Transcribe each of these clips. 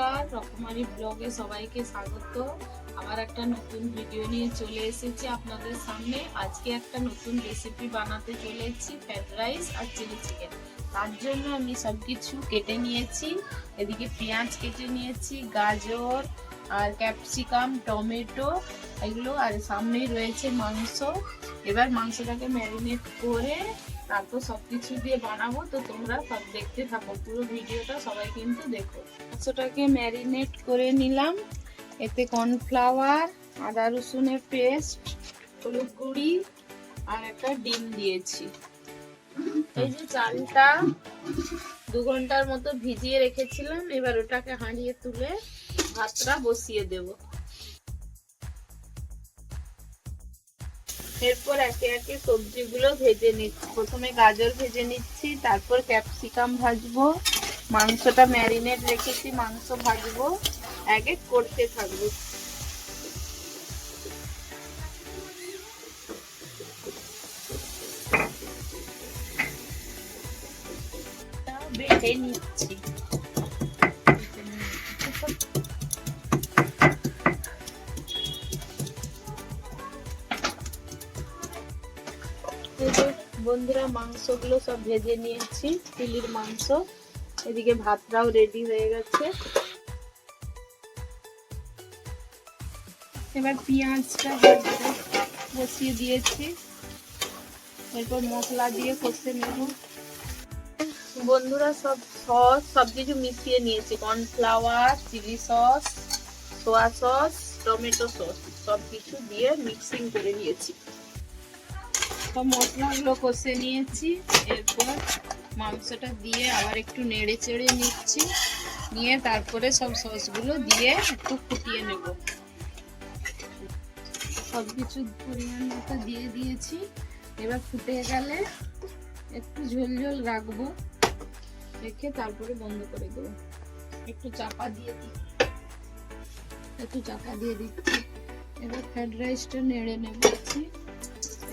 রাজকুমারী ব্লগে সবাইকে স্বাগত। আবার একটা নতুন ভিডিও নিয়ে চলে এসেছি আপনাদের সামনে। আজকে একটা নতুন রেসিপি বানাতে চলেছি ফ্রাইড রাইস আর চিলি চিকেন তার জন্য আমি সব কিছু কেটে নিয়েছি। এদিকে পেঁয়াজ কেটে নিয়েছি, গাজর আর ক্যাপসিকাম টমেটো এগুলো, আর সামনেই রয়েছে মাংস। এবার মাংসটাকে ম্যারিনেট করে তারপর সবকিছু দিয়ে বানাবো, তো তোমরা সব দেখতে থাকো, পুরো ভিডিওটা সবাই কিন্তু দেখো। মাংসটাকে ম্যারিনেট করে নিলাম, এতে কর্নফ্লাওয়ার, আদা রসুনের পেস্ট, হলুদ গুঁড়ি আর একটা ডিম দিয়েছি। এই যে চালটা দু ঘণ্টার মতো ভিজিয়ে রেখেছিলাম, এবার ওটাকে হাঁড়িয়ে তুলে ভাতটা বসিয়ে দেব। এরপর একে একে সবজিগুলো ভেজে নিচ্ছি প্রথমে গাজর ভেজে নিচ্ছি, তারপর ক্যাপসিকাম ভাজবো, মাংসটা ম্যারিনেট রেখেছি, মাংস ভাজবো, এক এক করতে থাকব। নিচ্ছি। যে বন্ধুরা মাংসগুলো সব ভেজে নিয়েছি, চিলির মাংস। এদিকে ভাতটাও রেডি হয়ে গেছে। এবার পেঁয়াজটা বসিয়ে দিয়েছি। এরপর মশলা দিয়ে কষে নেব। বন্ধুরা সব সস সব কিছু মিশিয়ে নিয়েছি। Cornflour, chilli sauce, soya sauce, tomato sauce সব কিছু দিয়ে মিক্সিং করে নিয়েছি। সব মশলাগুলো কষে নিয়েছি। এরপর মাংসটা দিয়ে আবার একটু নেড়ে চেড়ে নিচ্ছি। নিয়ে তারপরে সব সসগুলো দিয়ে একটু ফুটিয়ে নেব। সব কিছু পরিমাণ মতো দিয়ে দিয়েছি। এবার ফুটে গেলে একটু ঝোল ঝোল রাখব। রেখে তারপরে বন্ধ করে দেবো। একটু চাপা দিয়ে দিই। একটু চাপা দিয়ে দিচ্ছি। এবার ফ্রাইড রাইসটা নেড়ে নেবেছি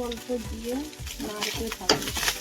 অল্প দিয়ে নাড়তে থাকবে।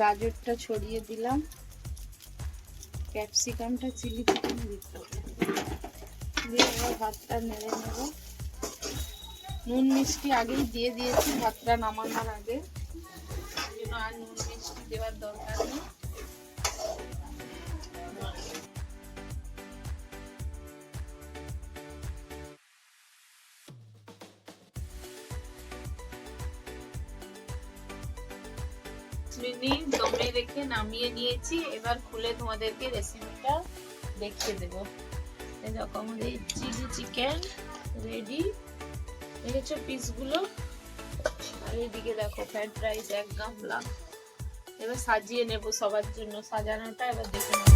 গাজরটা ছড়িয়ে দিলাম। ক্যাপসিকামটা, চিলি চিকেন দিতে হবে ভাতটা নেড়ে নেব। নুন মিষ্টি আগেই দিয়ে দিয়েছি, ভাতটা নামানোর আগে। আর নুন মিষ্টি দেওয়ার দরকার নেই। মিনিট দমে রেখে নামিয়ে নিয়েছি। এবার খুলে তোমাদেরকে রেসিপিটা দেখিয়ে দেবো। দেখো আমাদের চিলি চিকেন রেডি দেখেছ পিসগুলো আর এদিকে দেখো ফ্রাইড রাইস এক গামলা। এবার সাজিয়ে নেব সবার জন্য, সাজানোটা এবার দেখে নেব।